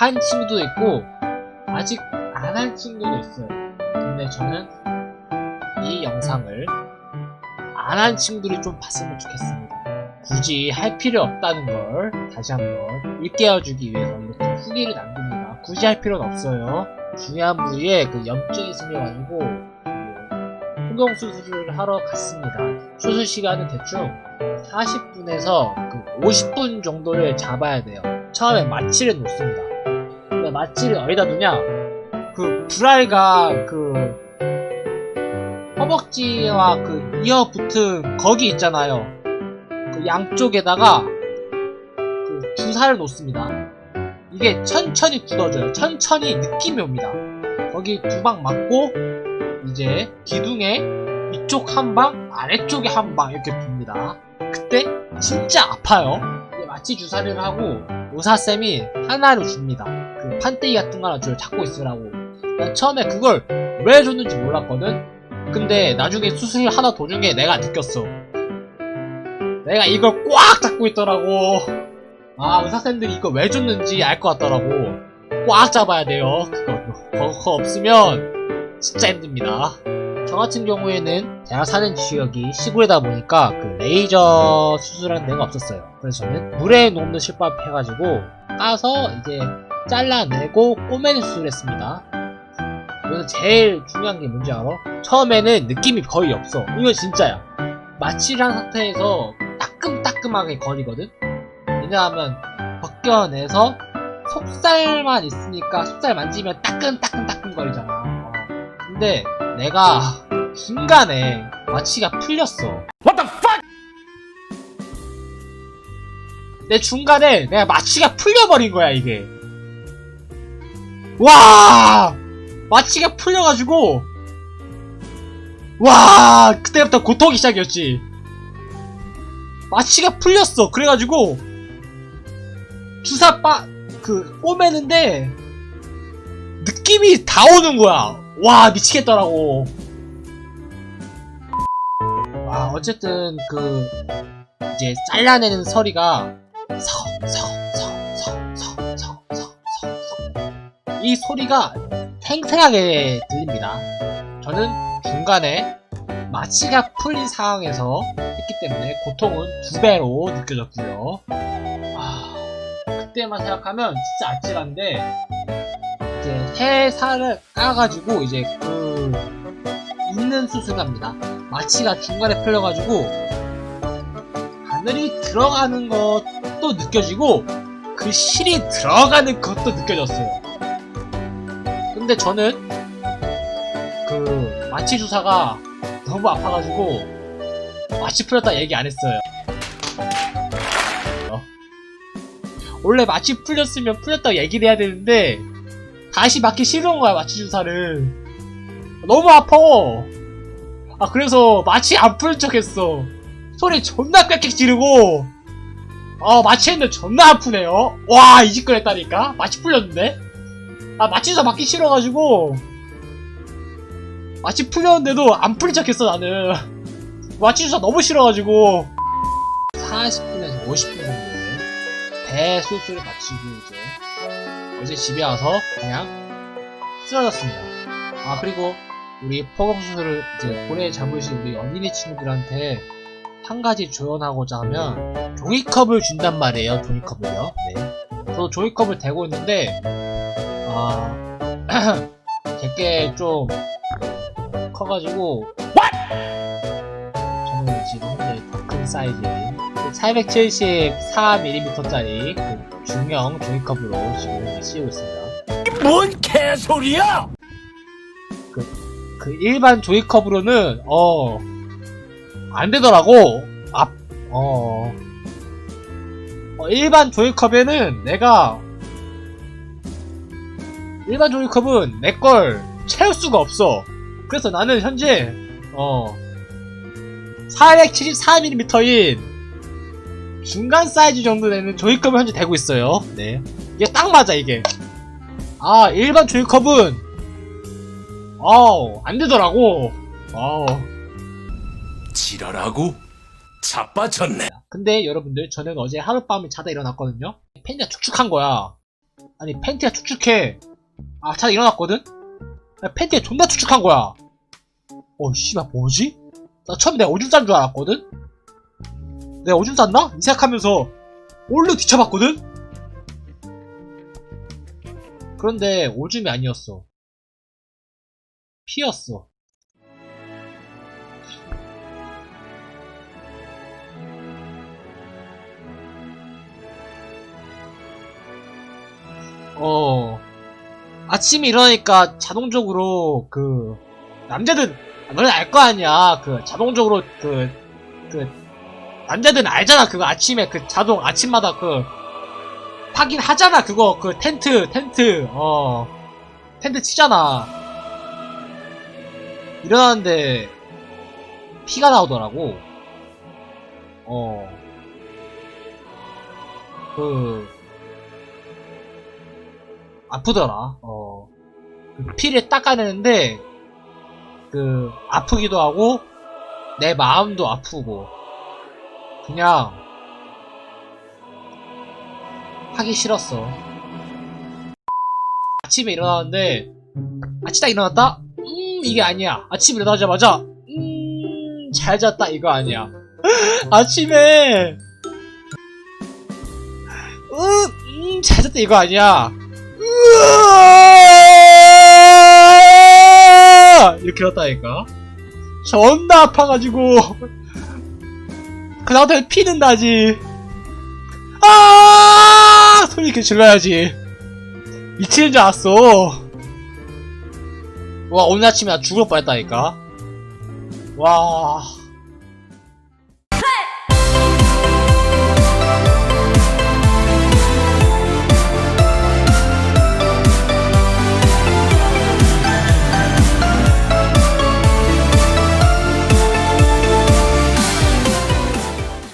한 친구도 있고 아직 안 한 친구도 있어요. 근데 저는 이 영상을 안 한 친구들이 좀 봤으면 좋겠습니다. 굳이 할 필요 없다는 걸 다시 한번 일깨워주기 위해서 이렇게 후기를 남깁니다. 굳이 할 필요는 없어요. 중요한 부위에 그 염증이 생겨가지고 그 포경 수술을 하러 갔습니다. 수술 시간은 대충 40분에서 그 50분 정도를 잡아야 돼요. 처음에 마취를 놓습니다. 근데 마취를 어디다 두냐? 그 불알가 그 허벅지와 그 이어 붙은 거기 있잖아요. 그 양쪽에다가 그 주사를 놓습니다. 이게 천천히 굳어져요. 천천히 느낌이 옵니다. 거기 두 방 맞고 이제 기둥에 이쪽 한 방, 아래쪽에 한 방 이렇게 둡니다. 그때 진짜 아파요. 마취 주사를 하고 의사쌤이 하나를 줍니다. 그 판때기 같은 거 하나 줘요. 잡고 있으라고. 난 처음에 그걸 왜 줬는지 몰랐거든? 근데 나중에 수술 하나 도중에 내가 느꼈어. 내가 이걸 꽉 잡고 있더라고. 아, 의사쌤들이 이거 왜 줬는지 알 것 같더라고. 꽉 잡아야 돼요. 그거, 그거 없으면 진짜 힘듭니다. 저 같은 경우에는 제가 사는 지역이 시골이다 보니까 그 레이저 수술하는 데가 없었어요. 그래서 저는 물에 녹는 실밥 해가지고 까서 이제 잘라내고 꼬매는 수술을 했습니다. 여기서 제일 중요한 게 뭔지 알아? 처음에는 느낌이 거의 없어. 이거 진짜야. 마취를 한 상태에서 따끔따끔하게 거리거든? 왜냐하면 벗겨내서 속살만 있으니까 속살 만지면 따끔따끔따끔 거리잖아. 어. 근데 내가 중간에 마취가 풀렸어. What the fuck? 내 중간에 내가 마취가 풀려버린 거야, 이게. 와! 마취가 풀려가지고, 와! 그때부터 고통이 시작이었지. 마취가 풀렸어. 그래가지고, 주사 빠, 그, 꼬매는데, 느낌이 다 오는 거야. 와, 미치겠더라고. 와, 어쨌든, 그, 이제 잘라내는 소리가, 서, 서, 서, 서, 서, 서, 서, 서, 서. 이 소리가 탱탱하게 들립니다. 저는 중간에 마취가 풀린 상황에서 했기 때문에 고통은 두 배로 느껴졌고요. 아, 그때만 생각하면 진짜 아찔한데 이제 새 살을 까가지고 이제 그 있는 수술합니다. 마취가 중간에 풀려가지고 바늘이 들어가는 것도 느껴지고 그 실이 들어가는 것도 느껴졌어요. 근데 저는 그 마취 주사가 너무 아파가지고 마취 풀렸다 얘기 안 했어요. 어. 원래 마취 풀렸으면 풀렸다고 얘기를 해야 되는데 다시 맞기 싫은 거야 마취 주사를. 너무 아파. 아 그래서 마취 안 풀린 척했어. 소리 존나 꽥꽥 지르고. 아 마취했는데 존나 아프네요. 와 이 짓걸 했다니까? 마취 풀렸는데? 아 마취 주사 맞기 싫어가지고. 마취 풀렸는데도 안 풀린 척했어 나는. 마취 주사 너무 싫어가지고. 40분에서 50분 정도에 배 수술을 마치고 이제 어제 집에 와서 그냥 쓰러졌습니다. 아 그리고 우리 포경 수술을 이제 오래 잡으신 우리 어린이 친구들한테 한 가지 조언하고자 하면 종이컵을 준단 말이에요 종이컵을요. 네. 저도 종이컵을 대고 있는데 아 제게 좀 커가지고 저는 지금 현재 더 큰 사이즈 474mm짜리 그 중형 종이컵으로 지금 씌우고 있습니다. 뭔 개소리야? 그 일반 조이컵으로는 어 안 되더라고. 앞 어, 어, 일반 조이컵에는 내가 일반 조이컵은 내 걸 채울 수가 없어. 그래서 나는 현재 어 474mm인 중간 사이즈 정도 되는 조이컵을 현재 대고 있어요 네 이게 딱 맞아 이게 아 일반 조이컵은 어우, 안 되더라고. 어우. 지랄하고 자빠졌네. 근데 여러분들, 저는 어제 하룻밤을 자다 일어났거든요. 팬이가 축축한 거야. 아니 팬티가 축축해 아자 일어났거든? 야, 팬티가 존나 축축한 거야 어 씨발 뭐지? 나 처음에 내가 오줌 싼줄 알았거든? 내가 오줌 쌌나? 이 생각하면서 얼른 뒤쳐봤거든? 그런데 오줌이 아니었어 피였어 어 아침에 일어나니까 자동적으로 그 남자들 너네 알 거 아니야 그 자동적으로 그그 남자들은 알잖아 그거 아침에 그 자동 아침마다 그 확인하잖아 그거 그 텐트 텐트 어 텐트 치잖아 일어났는데 피가 나오더라고 어그 아프더라. 어. 그 피를 닦아내는데, 그, 아프기도 하고, 내 마음도 아프고, 그냥, 하기 싫었어. 아침에 일어나는데, 아침 딱 일어났다? 음, 이게 아니야. 아침에 일어나자마자, 음, 잘 잤다, 이거 아니야. 아침에, 음, 음, 잘 잤다, 이거 아니야. 이렇게 했다니까 존나 아파가지고 그 상태에 피는 나지. 아! 소리 이렇게 질러야지. 미치는 줄 알았어. 와 오늘 아침에 나 죽을 뻔했다니까. 와